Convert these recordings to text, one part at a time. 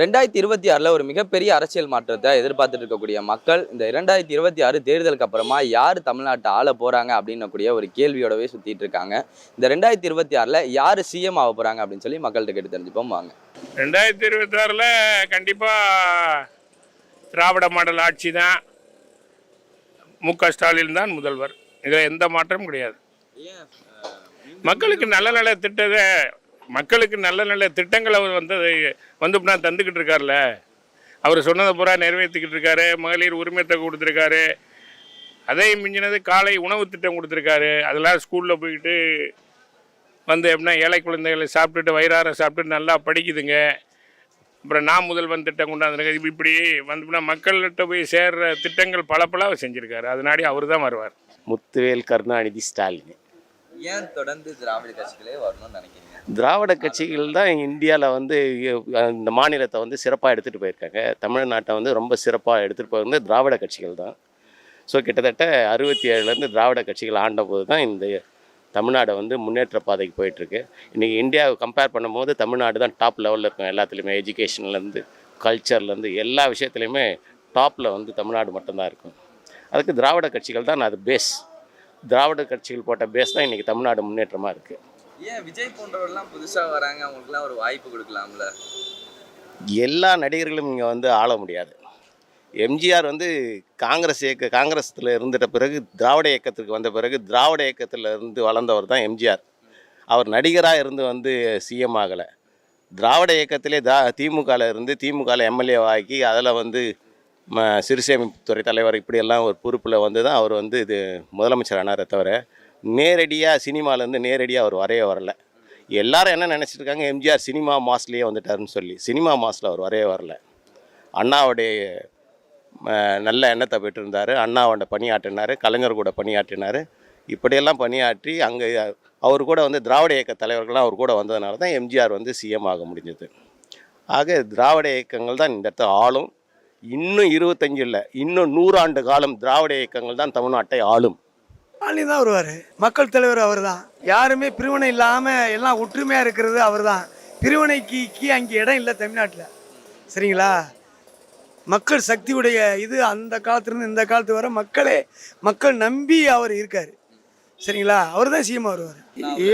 ரெண்டாயிரத்தி இருபத்தி ஆறில் ஒரு மிகப்பெரிய அரசியல் மாற்றத்தை எதிர்பார்த்துட்டு இருக்கக்கூடிய மக்கள் இந்த இரண்டாயிரத்தி இருபத்தி ஆறு தேர்தலுக்கு அப்புறமா யார் தமிழ்நாட்டை ஆள போகிறாங்க அப்படின்னக்கூடிய ஒரு கேள்வியோடவே சுற்றிட்டு இருக்காங்க. இந்த ரெண்டாயிரத்தி இருபத்தி ஆறில் யார் சிஎம் ஆக போகிறாங்க அப்படின்னு சொல்லி மக்கள்கிட்ட கேட்டு தெரிஞ்சுப்போம் வாங்க. ரெண்டாயிரத்தி இருபத்தாறில் கண்டிப்பாக திராவிட மாடல் ஆட்சி தான். மு க ஸ்டாலின் தான் முதல்வர். இதில் எந்த மாற்றமும் கிடையாது. மக்களுக்கு நல்ல நல்ல திட்டத்தை மக்களுக்கு நல்ல நல்ல திட்டங்களை அவர் வந்து வந்து நான் தந்துக்கிட்டு இருக்கார்ல. அவர் சொன்னதை பூரா நிறைவேற்றிக்கிட்டு இருக்காரு. மகளிர் உரிமைத்தை கொடுத்துருக்காரு. அதே மிஞ்சினது காலை உணவு திட்டம் கொடுத்துருக்காரு. அதெல்லாம் ஸ்கூலில் போயிட்டு வந்து எப்படின்னா ஏழை குழந்தைகளை சாப்பிட்டுட்டு வயிறார சாப்பிட்டு நல்லா படிக்குதுங்க. அப்புறம் நான் முதல்வன் திட்டம் கொண்டாந்துருக்காரு. இப்படி வந்தோம்னா மக்கள்கிட்ட போய் சேர்ற திட்டங்கள் பல பல அவர் செஞ்சுருக்காரு. அதனாடி அவர் தான் வருவார். முத்துவேல் கருணாநிதி ஸ்டாலின். ஏன் தொடர்ந்து திராவிட கட்சிகளே வரணும்னு நினைக்கிறீங்க? திராவிட கட்சிகள் தான் இந்தியாவில் வந்து இந்த மாநிலத்தை வந்து சிறப்பாக எடுத்துகிட்டு போயிருக்காங்க. தமிழ்நாட்டை வந்து ரொம்ப சிறப்பாக எடுத்துகிட்டு போகிறது திராவிட கட்சிகள் தான். ஸோ கிட்டத்தட்ட அறுபத்தி ஏழுலேருந்து திராவிட கட்சிகள் ஆண்டபோது தான் இந்த தமிழ்நாடு வந்து முன்னேற்ற பாதைக்கு போயிட்டுருக்கு. இன்றைக்கி இந்தியாவை கம்பேர் பண்ணும்போது தமிழ்நாடு தான் டாப் லெவலில் இருக்கும். எல்லாத்துலேயுமே எஜுகேஷன்லேருந்து கல்ச்சர்லேருந்து எல்லா விஷயத்துலையுமே டாப்பில் வந்து தமிழ்நாடு மட்டும்தான் இருக்கும். அதுக்கு திராவிட கட்சிகள் தான் அது பேஸ் திராவிட கட்சிகள் போட்ட பேஸ் தான் இன்றைக்கி தமிழ்நாடு முன்னேற்றமாக இருக்குது ஏன் விஜய் போன்றவர்கள்லாம் புதுசாக வராங்க அவங்களுக்குலாம் ஒரு வாய்ப்பு கொடுக்கலாம்ல? எல்லா நடிகர்களும் இங்கே வந்து ஆள முடியாது. எம்ஜிஆர் வந்து காங்கிரஸ் இயக்க காங்கிரஸில் இருந்துட்ட பிறகு திராவிட இயக்கத்துக்கு வந்த பிறகு திராவிட இயக்கத்தில் இருந்து வளர்ந்தவர் தான் எம்ஜிஆர். அவர் நடிகராக இருந்து வந்து சிஎம் ஆகலை. திராவிட இயக்கத்திலே தா திமுகவில் இருந்து திமுகவில் எம்எல்ஏ ஆக்கி அதில் வந்து ம சிறுசேமிப்புத்துறை தலைவர் இப்படியெல்லாம் ஒரு பொறுப்பில் வந்து தான் அவர் வந்து இது முதலமைச்சர் ஆனாரே தவிர நேரடியாக சினிமாலேருந்து நேரடியாக அவர் வரைய வரல. எல்லாரும் என்ன நினச்சிட்டு இருக்காங்க? எம்ஜிஆர் சினிமா மாஸ்லேயே வந்துட்டாருன்னு சொல்லி. சினிமா மாஸில் அவர் வரைய வரல. அண்ணாவுடைய நல்ல எண்ணத்தை பெற்றிருந்தார். அண்ணாவோட பணியாற்றினார். கலைஞர் கூட பணியாற்றினார். இப்படியெல்லாம் பணியாற்றி அங்கே அவர் கூட வந்து திராவிட இயக்க தலைவர்கள்லாம் அவர் கூட வந்ததுனால தான் எம்ஜிஆர் வந்து சிஎம் ஆக முடிஞ்சது. ஆக திராவிட இயக்கங்கள் தான் இந்த இடத்த ஆளும். இன்னும் இருபத்தஞ்சு இல்லை இன்னும் நூறாண்டு காலம் திராவிட இயக்கங்கள் தான் தமிழ்நாட்டை ஆளும். ஸ்டாலின் தான் வருவார். மக்கள் தலைவர் அவர் தான் யாருமே பிரிவினை இல்லாமல் எல்லாம் ஒற்றுமையாக இருக்கிறது அவர் தான் பிரிவினைக்கு கீ அங்கே இடம் இல்லை தமிழ்நாட்டில். சரிங்களா? மக்கள் சக்தியுடைய இது அந்த காலத்துலேருந்து இந்த காலத்து வரை மக்களே மக்கள் நம்பி அவர் இருக்கார். சரிங்களா? அவர் தான் சிஎம் வருவார்.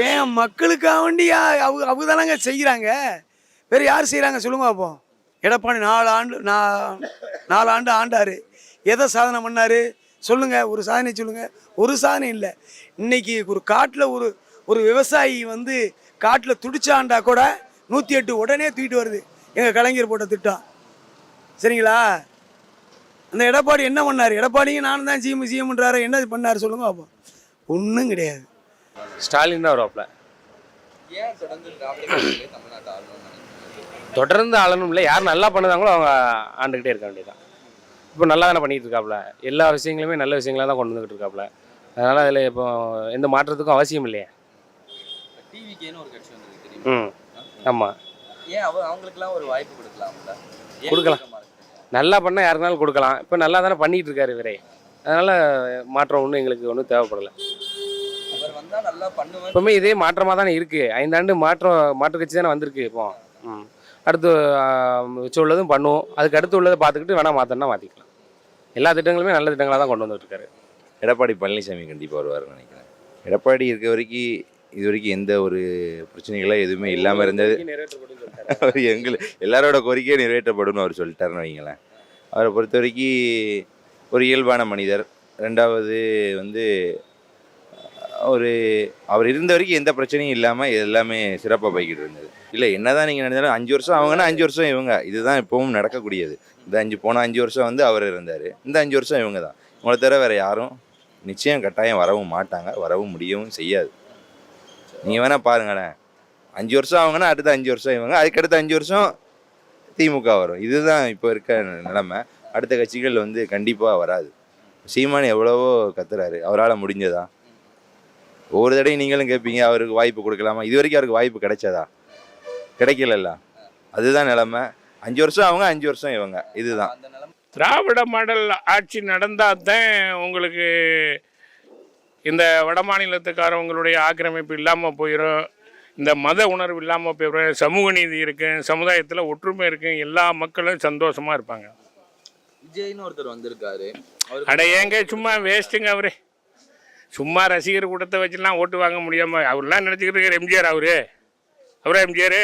ஏன் மக்களுக்காக வேண்டி அவங்க அவங்க தானங்க செய்கிறாங்க வேறு யார் செய்கிறாங்க சொல்லுங்க பார்ப்போம் எடப்பாடி நாலு ஆண்டு நா- நாலு ஆண்டு ஆண்டார். எதை சாதனை பண்ணார்? சொல்லுங்கள் ஒரு சாதனை சொல்லுங்கள் ஒரு சாதனை இல்லை. இன்னைக்கு ஒரு காட்டில் ஒரு ஒரு விவசாயி வந்து காட்டில் துடிச்சாண்டா கூட நூற்றி எட்டு உடனே தூக்கிட்டு வருது. எங்கள் கலைஞர் போட்ட திட்டம். சரிங்களா? அந்த எடப்பாடி என்ன பண்ணார்? எடப்பாடியும் நானும் தான் சிஎம் சிஎம்ன்றாரு என்ன பண்ணார் சொல்லுங்க பார்ப்போம் ஒன்றும் கிடையாது. ஸ்டாலின் தான் வருவாப்புல. ஏன் தொடர்ந்து தொடர்ந்து ஆளணும் இல்லை யார் நல்லா பண்ணுதாங்களோ அவங்க ஆண்டுக்கிட்டே இருக்க வேண்டியதான் இப்போ நல்லா தானே பண்ணிட்டு இருக்காப்புல. எல்லா விஷயங்களுமே நல்ல விஷயங்களா தான் கொண்டு வந்துகிட்டு இருக்காப்புல. அதனால் அதில் இப்போ எந்த மாற்றத்துக்கும் அவசியம் இல்லையே. ம். ஆமாம் அவங்களுக்குலாம் ஒரு வாய்ப்பு கொடுக்கலாம். கொடுக்க மாட்டேங்கிறீங்க? நல்லா பண்ணால் யாருனாலும் கொடுக்கலாம். இப்போ நல்லா தானே பண்ணிட்டு இருக்காரு இவரே. அதனால் மாற்றம் ஒன்றும் எங்களுக்கு ஒன்றும் தேவைப்படலை. இப்போவுமே இதே மாற்றமாக தானே இருக்குது ஐந்தாண்டு மாற்றம் மாற்று கட்சி தானே வந்திருக்கு இப்போ. ம். அடுத்து மிச்சம் உள்ளதும் பண்ணுவோம். அதுக்கு அடுத்து உள்ளதை பார்த்துக்கிட்டு வேணால் மாற்றணும்னா மாற்றிக்கலாம் எல்லா திட்டங்களுமே நல்ல திட்டங்களாக தான் கொண்டு வந்துட்டு இருக்காரு எடப்பாடி பழனிசாமி கண்டிப்பாக வருவார்னு நினைக்கிறேன். எடப்பாடி இருக்க வரைக்கும் இது வரைக்கும் எந்த ஒரு பிரச்சனைகளும் எதுவுமே இல்லாமல் இருந்தது. அவர் எங்கள் எல்லாரோட கோரிக்கையும் நிறைவேற்றப்படும்னு அவர் சொல்லிட்டாருன்னு வைங்களேன். அவரை பொறுத்த வரைக்கும் ஒரு இயல்பான மனிதர். ரெண்டாவது வந்து ஒரு அவர் இருந்த வரைக்கும் எந்த பிரச்சனையும் இல்லாமல் எல்லாமே சிறப்பாக போய்கிட்டு இருந்தது. இல்லை என்னதான் நீங்கள் நினைச்சாலும் அஞ்சு வருஷம் அவங்கன்னா அஞ்சு வருஷம் இவங்க. இதுதான் இப்போவும் நடக்கக்கூடியது. இந்த அஞ்சு போன அஞ்சு வருஷம் வந்து அவர் இருந்தார். இந்த அஞ்சு வருஷம் இவங்க தான் உங்களை தவிர வேறு யாரும் நிச்சயம் கட்டாயம் வரவும் மாட்டாங்க. வரவும் முடியவும் செய்யாது. நீங்கள் வேணால் பாருங்களேன். அஞ்சு வருஷம் அவங்கன்னா அடுத்த அஞ்சு வருஷம் இவங்க. அதுக்கடுத்த அஞ்சு வருஷம் திமுக வரும். இதுதான் இப்போ இருக்க நிலமை. அடுத்த கட்சிகள் வந்து கண்டிப்பாக வராது. சீமான் எவ்வளவோ கத்துறாரு. அவரால் முடிஞ்சதா? ஒவ்வொரு தடையும் நீங்களும் கேட்பீங்க அவருக்கு வாய்ப்பு கொடுக்கலாமா? இது வரைக்கும் அவருக்கு வாய்ப்பு கிடைச்சதா? கிடைக்கலல்ல. அதுதான் நிலைமை. அஞ்சு வருஷம் அவங்க அஞ்சு வருஷம் இவங்க. இதுதான். திராவிட மாடல் ஆட்சி நடந்தால் தான் உங்களுக்கு இந்த வட மாநிலத்துக்காரவங்களுடைய ஆக்கிரமிப்பு இல்லாமல் போயிடும் இந்த மத உணர்வு இல்லாமல் போய் சமூக நீதி இருக்கும் சமுதாயத்தில் ஒற்றுமை இருக்கும் எல்லா மக்களும் சந்தோஷமாக இருப்பாங்க. விஜய்னு ஒருத்தர் வந்திருக்காரு. அட ஏங்க சும்மா வேஸ்ட்டுங்க அவரு. சும்மா ரசிகர் கூட்டத்தை வச்சுலாம் ஓட்டு வாங்க முடியாமல் அவர்லாம் நினச்சிக்கிட்டு இருக்கார் எம்ஜிஆர் அவரு. அவரா எம்ஜிஆர்?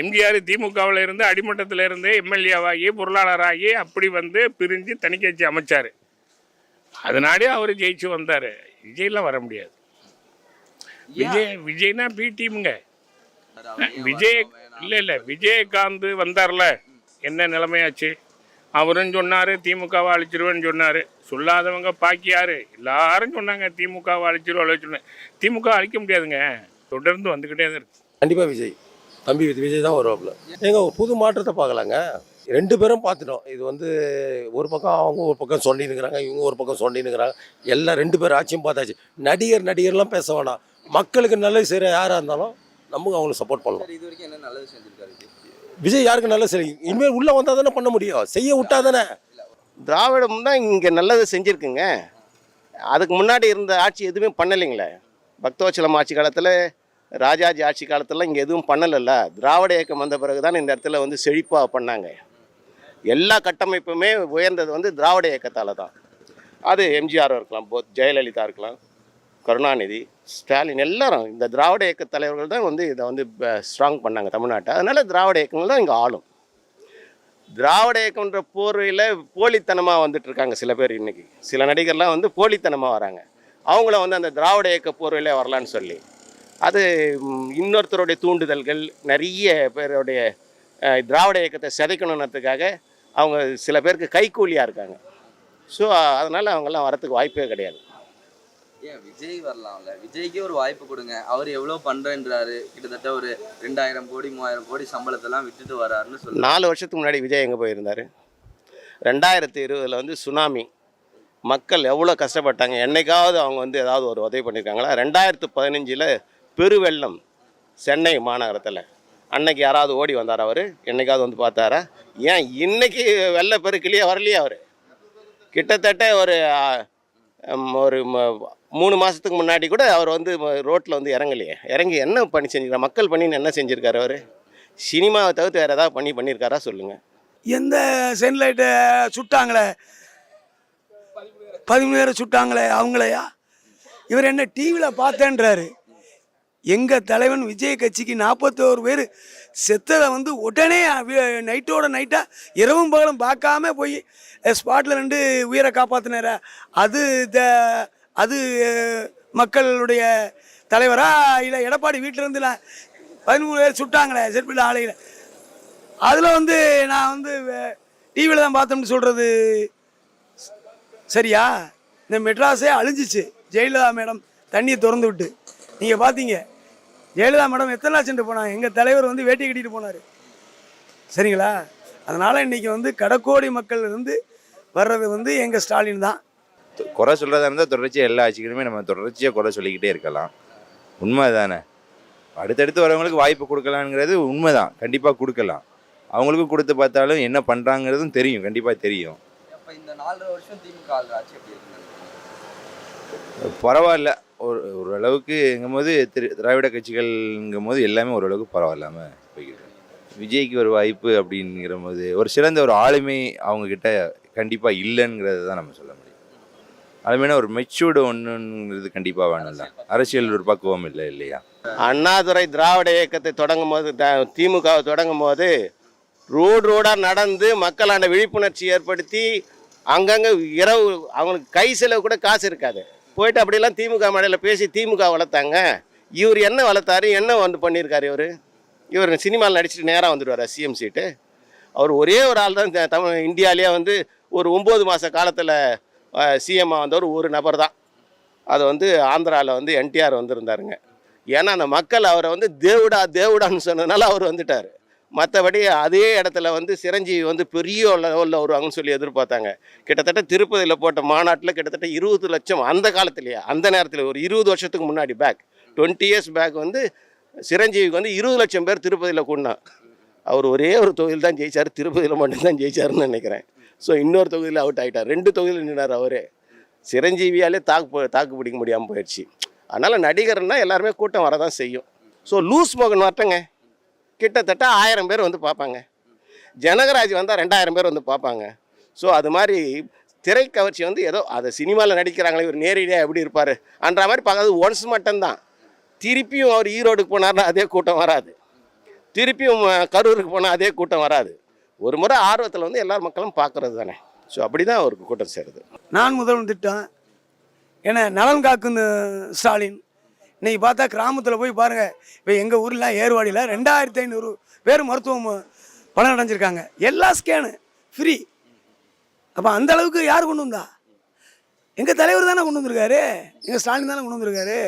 எம்ஜிஆர் திமுகவில் இருந்து அடிமட்டத்தில் இருந்து எம்எல்ஏவாகி பொருளாளராகி அப்படி வந்து பிரிஞ்சு தணிக்கட்சி அமைச்சார். அதனாலே அவர் ஜெயிச்சு வந்தார். விஜய்லாம் வர முடியாது. விஜய் விஜய்னா பி டீமுங்க. விஜய்? இல்லை இல்லை விஜயகாந்த் வந்தார்ல. என்ன நிலைமையாச்சு? அவரும் சொன்னார் திமுகவை அழிச்சிருவேன்னு சொன்னார். சொல்லாதவங்க பாக்கியாரு. எல்லாரும் சொன்னாங்க திமுகவை அழிச்சிருவோம் அழிச்சிருவேன் திமுக அழிக்க முடியாதுங்க. தொடர்ந்து வந்துக்கிட்டே தான் இருக்கு. கண்டிப்பாக விஜய். தம்பி விஜய் விஜய் தான் வருவாப்புல. ஏங்க ஒரு புது மாற்றத்தை பார்க்கலாங்க? ரெண்டு பேரும் பார்த்துட்டோம். இது வந்து ஒரு பக்கம் அவங்க ஒரு பக்கம் சொல்லினுக்கிறாங்க இவங்க ஒரு பக்கம் சொல்லினுக்கிறாங்க எல்லாம் ரெண்டு பேரும் ஆட்சியும் பார்த்தாச்சு. நடிகர் நடிகர்லாம் பேச வேணாம். மக்களுக்கு நல்லது செய்கிற யாராக இருந்தாலும் நமக்கு அவங்களுக்கு சப்போர்ட் பண்ணலாம். சரி இது வரைக்கும் என்ன நல்லது செஞ்சிருக்காரு விஜய் யாருக்கு நல்லது சரி இனிமேல் உள்ளே வந்தால் தானே பண்ண முடியும். செய்ய விட்டா தானே. திராவிடம் தான் இங்கே நல்லது செஞ்சுருக்குங்க. அதுக்கு முன்னாடி இருந்த ஆட்சி எதுவுமே பண்ணலைங்களே. பக்தோச்சலம் ஆட்சி காலத்தில் ராஜாஜி ஆட்சி காலத்தில் இங்கே எதுவும் பண்ணலைல்ல. திராவிட இயக்கம் வந்த பிறகு தான் இந்த இடத்துல வந்து செழிப்பாக பண்ணாங்க. எல்லா கட்டமைப்புமே உயர்ந்தது வந்து திராவிட இயக்கத்தால் தான். அது எம்ஜிஆர் இருக்கலாம் போத் ஜெயலலிதா இருக்கலாம் கருணாநிதி ஸ்டாலின் எல்லாரும் இந்த திராவிட இயக்க தலைவர்கள் தான் வந்து இதை வந்து ஸ்ட்ராங் பண்ணாங்க தமிழ்நாட்டை. அதனால் திராவிட இயக்கங்கள் தான் இங்கே ஆளும். திராவிட இயக்கம்ன்ற போர்வையில் போலித்தனமாக வந்துட்டு இருக்காங்க சில பேர் இன்னைக்கு. சில நடிகர்லாம் வந்து போலித்தனமாக வராங்க. அவங்கள வந்து அந்த திராவிட இயக்க போர்வையில் வரலான்னு சொல்லி. அது இன்னொருத்தருடைய தூண்டுதல்கள் நிறைய பேருடைய திராவிட இயக்கத்தை சிதைக்கணுன்றதுக்காக அவங்க சில பேருக்கு கைக்கூலியாக இருக்காங்க. ஸோ அதனால் அவங்கெல்லாம் வரத்துக்கு வாய்ப்பே கிடையாது. ஏன் விஜய் வரலாம்ல? விஜய்க்கே ஒரு வாய்ப்பு கொடுங்க. அவர் எவ்வளோ பண்றேன்றாரு. கிட்டத்தட்ட ஒரு ரெண்டாயிரம் கோடி மூவாயிரம் கோடி சம்பளத்தெல்லாம் விட்டுட்டு வராருன்னு சொல்லி நாலு வருஷத்துக்கு முன்னாடி விஜய் எங்கே போயிருந்தார்? ரெண்டாயிரத்தி இருபதில் வந்து சுனாமி. மக்கள் எவ்வளோ கஷ்டப்பட்டாங்க? என்னைக்காவது அவங்க வந்து ஏதாவது ஒரு உதவி பண்ணியிருக்காங்களா? ரெண்டாயிரத்து பதினஞ்சில் பெருவெள்ளம் சென்னை மாநகரத்தில். அன்னைக்கு யாராவது ஓடி வந்தார் அவர்? என்னைக்காவது வந்து பார்த்தாரா? ஏன் இன்னைக்கு வெள்ளப்பெருக்கிலேயே வரலையே அவர்? கிட்டத்தட்ட ஒரு ஒரு ம- மூணு மாதத்துக்கு முன்னாடி கூட அவர் வந்து ரோட்டில் வந்து இறங்கலையே. இறங்கி என்ன பண்ணி செஞ்சிருக்காரு மக்கள் பண்ணின்னு என்ன செஞ்சுருக்காரு அவர்? சினிமாவை தவிர்த்து வேறு ஏதாவது பண்ணி பண்ணியிருக்காரா சொல்லுங்கள் எந்த சென்லைட்டை சுட்டாங்களே? பதிமூணு பேரை சுட்டாங்களே அவங்களையா இவர் என்ன டிவியில் பார்த்தேன்றாரு. எங்கள் தலைவன் விஜய் கட்சிக்கு நாற்பத்தோரு பேர் செத்ததை வந்து உடனே நைட்டோட நைட்டாக இரவும் பகலும் பார்க்காம போய் ஸ்பாட்டில் ரெண்டு உயிரை காப்பாற்றினார அது த அது மக்களுடைய தலைவரா இல்லை எடப்பாடி வீட்டில் இருந்து பதிமூணு பேர் சுட்டாங்களே செருப்பில் ஆலையில். அதில் வந்து நான் வந்து டிவியில் தான் பார்த்தோம்னு சொல்கிறது சரியா? இந்த மெட்ராஸே அழிஞ்சிச்சு. ஜெயலலிதா மேடம். தண்ணியை திறந்து விட்டு. நீங்கள் பார்த்தீங்க. ஜெயலலிதா மேடம் எத்தனை லட்சம் போனாங்க? எங்கள் தலைவர் வந்து வேட்டி கட்டிட்டு போனார். சரிங்களா? அதனால் இன்றைக்கி வந்து கடக்கோடி மக்கள் இருந்து வர்றது வந்து எங்கள் ஸ்டாலின் தான். குறை சொல்கிறதா இருந்தால் தொடர்ச்சியாக எல்லா ஆட்சிகளுமே நம்ம தொடர்ச்சியாக குறை சொல்லிக்கிட்டே இருக்கலாம். உண்மை தானே அடுத்தடுத்து வரவங்களுக்கு வாய்ப்பு கொடுக்கலாங்கிறது உண்மை தான் கண்டிப்பாக கொடுக்கலாம். அவங்களுக்கும் கொடுத்து பார்த்தாலும் என்ன பண்ணுறாங்கிறதும் தெரியும். கண்டிப்பாக தெரியும்? பரவாயில்ல. ஒரு ஓரளவுக்கு எங்கும்போது திரு திராவிட கட்சிகள்ங்கும் போது எல்லாமே ஓரளவுக்கு பரவாயில்லாமல் போய்கிட்டு விஜய்க்கு ஒரு வாய்ப்பு அப்படிங்கிற போது ஒரு சிறந்த ஒரு ஆளுமை அவங்கக்கிட்ட கண்டிப்பாக இல்லைங்கிறத தான் நம்ம சொல்ல முடியும். ஆளுமைனா ஒரு மெச்சூர்டு ஒன்றுங்கிறது கண்டிப்பாக வேணும்ல அரசியல் ஒரு பக்குவம் இல்லை இல்லையா? அண்ணாதுரை திராவிட இயக்கத்தை தொடங்கும் போது த- திமுகவை தொடங்கும் போது ரோடு ரோடாக நடந்து மக்களாண்ட விழிப்புணர்ச்சி ஏற்படுத்தி அங்கங்கே இரவு அவங்களுக்கு கை செலவு கூட காசு இருக்காது. போயிட்டு அப்படியெல்லாம் திமுக மேடையில் பேசி திமுக வளர்த்தாங்க. இவர் என்ன வளர்த்தாரு என்ன வந்து பண்ணியிருக்காரு இவர்? இவர் சினிமாவில் நடிச்சுட்டு நேராக வந்துடுவார் சிஎம் சீட்டு அவர் ஒரே ஒரு ஆள் தான் த- தமிழ் இந்தியாவிலேயே வந்து ஒரு ஒம்பது மாத காலத்தில் சிஎம்மாக வந்தவர் ஒரு நபர் தான். அது வந்து ஆந்திராவில் வந்து என்டிஆர் வந்திருந்தாருங்க. ஏன்னா அந்த மக்கள் அவரை வந்து தேவுடா தேவுடான்னு சொன்னதுனால அவர் வந்துட்டார். மற்றபடி அதே இடத்துல வந்து சிரஞ்சீவி வந்து பெரிய லெவலில் வருவாங்கன்னு சொல்லி எதிர்பார்த்தாங்க. கிட்டத்தட்ட திருப்பதியில் போட்ட மாநாட்டில் கிட்டத்தட்ட இருபது லட்சம் அந்த காலத்துலேயே அந்த நேரத்தில் ஒரு இருபது வருஷத்துக்கு முன்னாடி பேக் டுவெண்ட்டி இயர்ஸ் பேக் வந்து சிரஞ்சீவிக்கு வந்து இருபது லட்சம் பேர் திருப்பதியில் கூடினான் அவர் ஒரே ஒரு தொகுதியில் தான் ஜெயிச்சார் திருப்பதியில் மட்டும்தான் ஜெயிச்சாருன்னு நினைக்கிறேன். ஸோ இன்னொரு தொகுதியில் அவுட் ஆகிட்டார் ரெண்டு தொகுதியில் நின்றார் அவரே. சிரஞ்சீவியாலே தாக்கு தாக்கு பிடிக்க முடியாமல் போயிடுச்சு. அதனால் நடிகர்னால் எல்லாருமே கூட்டம் வரதான் செய்யும். ஸோ லூஸ் மோகன் வரட்டங்க. கிட்டத்தட்ட ஆயிரம் பேர் வந்து பார்ப்பாங்க. ஜனகராஜ் வந்தால் ரெண்டாயிரம் பேர் வந்து பார்ப்பாங்க. ஸோ அது மாதிரி திரைக்கவர்ச்சி வந்து ஏதோ அதை சினிமாவில் நடிக்கிறாங்களே இவர் நேரடியாக எப்படி இருப்பார் அன்ற மாதிரி பார்க்காது ஒன்ஸ் மட்டும்தான். திருப்பியும் அவர் ஈரோடுக்கு போனார்னா அதே கூட்டம் வராது. திருப்பியும் கரூருக்கு போனால் அதே கூட்டம் வராது. ஒரு முறை ஆர்வத்தில் வந்து எல்லா மக்களும் பார்க்குறது தானே. ஸோ அப்படி தான் அவருக்கு கூட்டம் சேருது. நான் முதல்வன் திட்டம். ஏன்னா நலன் காக்கும் ஸ்டாலின் இன்னைக்கு பார்த்தா கிராமத்தில் போய் பாருங்கள் இப்போ எங்கள் ஊரில் ஏர்வாடியில் ரெண்டாயிரத்தி ஐநூறு பேர் மருத்துவம் பலன் அடைஞ்சிருக்காங்க. எல்லா ஸ்கேனு ஃப்ரீ அப்போ அந்த அளவுக்கு யார் கொண்டு வந்தா? எங்கள் தலைவர் தானே கொண்டு வந்திருக்காரு. எங்கள் ஸ்டாலின் தானே கொண்டு வந்திருக்காரு.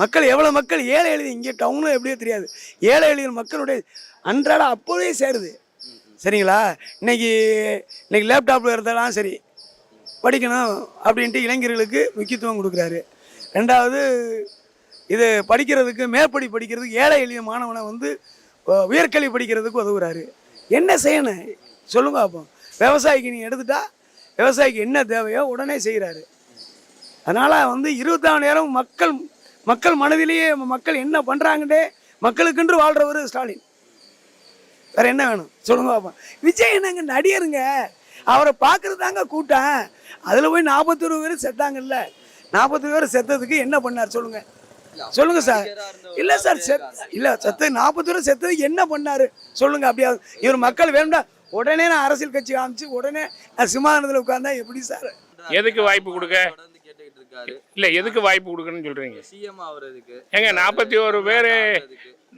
மக்கள் எவ்வளோ மக்கள் ஏழை எழுதி இங்கே டவுனும் எப்படியோ தெரியாது. ஏழை எழுதிய மக்களுடைய அன்றாட அப்போதே சேருது. சரிங்களா? இன்னைக்கு இன்னைக்கு லேப்டாப்பில் இருந்தாலும் சரி படிக்கணும் அப்படின்ட்டு இளைஞர்களுக்கு முக்கியத்துவம் கொடுக்குறாரு. ரெண்டாவது இது படிக்கிறதுக்கு மேற்படி படிக்கிறதுக்கு ஏழை எளிய மாணவனை வந்து உயர்கல்வி படிக்கிறதுக்கு உதவுறாரு. என்ன செய்யணும்? சொல்லுங்க அப்போ விவசாயிக்கு நீங்கள் எடுத்துட்டா விவசாயிக்கு என்ன தேவையோ உடனே செய்கிறாரு அதனால் வந்து இருபத்தாறு நேரம் மக்கள் மக்கள் மனதிலேயே மக்கள் என்ன பண்ணுறாங்கன்னே மக்களுக்கென்று வாழ்கிறவர் ஸ்டாலின். வேறு என்ன வேணும்? சொல்லுங்க பாப்போம். விஜய் என்னங்க நடிகருங்க? அவரை பார்க்கறது தாங்க கூட்டம். அதில் போய் நாற்பத்தொரு பேர் செத்தாங்கல்ல? நாற்பத்தொரு பேர் செத்ததுக்கு என்ன பண்ணார் சொல்லுங்க. சொல்லுங்க சார். இல்லை சார் செத் இல்லை செத்து நாற்பத்தொரு செத்ததுக்கு என்ன பண்ணாரு? சொல்லுங்க அப்படியா. இவர் மக்கள் வேணும்டா உடனே நான் அரசியல் கட்சி காமிச்சு உடனே நான் சிம்மாசனத்தில் உட்கார்ந்தா எப்படி சார்? எதுக்கு வாய்ப்பு கொடுக்க? தொடர்ந்து கேட்டுக்கிட்டு இருக்காரு இல்லை எதுக்கு வாய்ப்பு கொடுக்கணும்னு சிஎம் ஆகுறதுக்கு ஏங்க நாற்பத்தி ஒரு பேர்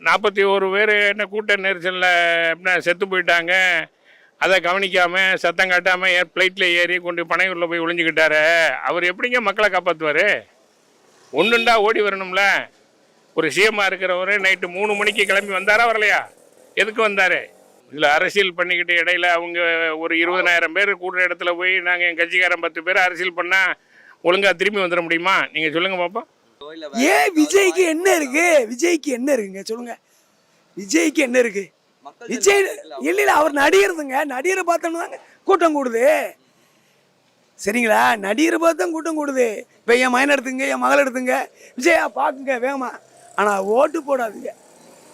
நாற்பத்தி ஒரு பேர் என்ன கூட்ட நெரிசலில் செத்து போயிட்டாங்க? அதை கவனிக்காமல் சத்தம் காட்டாமல் ஏர் ஃப்ளைட்டில் ஏறி கொண்டு பனையூரில் போய் ஒளிஞ்சுக்கிட்டாரு அவர் எப்படிங்க மக்களை காப்பாற்றுவார் ஒன்றுண்டா ஓடி வரணும்ல? ஒரு சிஎம்மாக இருக்கிறவர் நைட்டு மூணு மணிக்கு கிளம்பி வந்தாரா வரலையா? எதுக்கு வந்தார்? இதில் அரசியல் பண்ணிக்கிட்டு இடையில அவங்க ஒரு இருபதனாயிரம் பேர் கூடுற இடத்துல போய் நாங்கள் என் கட்சிக்காரன் பத்து பேர் அரசியல் பண்ணால் ஒழுங்காக திரும்பி வந்துட முடியுமா? நீங்கள் சொல்லுங்கள் பாப்போம் ஏன் விஜய்க்கு என்ன இருக்கு? விஜய்க்கு என்ன இருக்குங்க? சொல்லுங்கள் விஜய்க்கு என்ன இருக்குது விஜய் இல்ல இல்ல அவர். நடிகருதுங்க. நடிகரை பார்த்தோம்னா தாங்க கூட்டம் கூடுது. சரிங்களா? நடிகரை பார்த்தா கூட்டம் கூடுது. இப்போ என் மகன் எடுத்துங்க என் மகள் எடுத்துங்க. விஜயா பார்க்குங்க வேகமா. ஆனால் ஓட்டு போடாதீங்க.